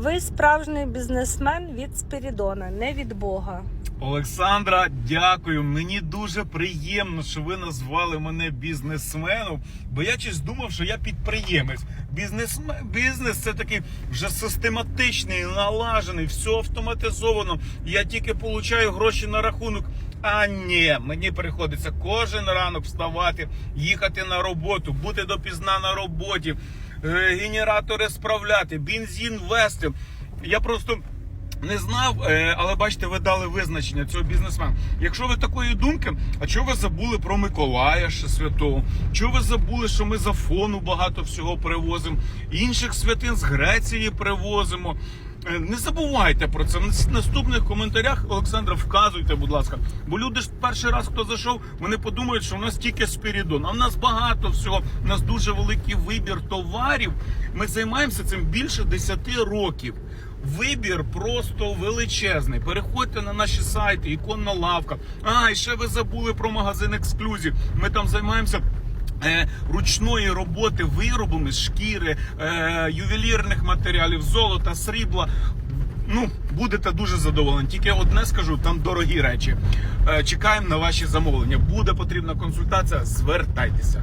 Ви справжній бізнесмен від Спірідона, не від Бога. Олександра, дякую. Мені дуже приємно, що ви назвали мене бізнесменом, бо я щось думав, що я підприємець. Бізнесмен, бізнес це такий вже систематичний, налажений, все автоматизовано. Я тільки получаю гроші на рахунок. А ні, мені приходиться кожен ранок вставати, їхати на роботу, бути допізна на роботі, генератори справляти, бензин вести. Я просто не знав, е, але бачите, ви дали визначення цього бізнесмена. Якщо ви такої думки, а чого ви забули про Миколая ще святого? Чого ви забули, що ми за фону багато всього привозимо? Інших святин з Греції привозимо. Е, Не забувайте про це. В наступних коментарях Олександра вказуйте, будь ласка. Бо люди ж перший раз, хто зайшов, вони подумають, що в нас тільки спірідон. А в нас багато всього. У нас дуже великий вибір товарів. Ми займаємося цим більше 10 років. Вибір просто величезний. Переходьте на наші сайти, іконна лавка. А, і ще ви забули про магазин ексклюзів. Ми там займаємося. Ручної роботи виробами з шкіри, е, ювелірних матеріалів, золота, срібла. Ну, будете дуже задоволені. Тільки одне скажу, там дорогі речі. Е, Чекаємо на ваші замовлення. Буде потрібна консультація, звертайтеся.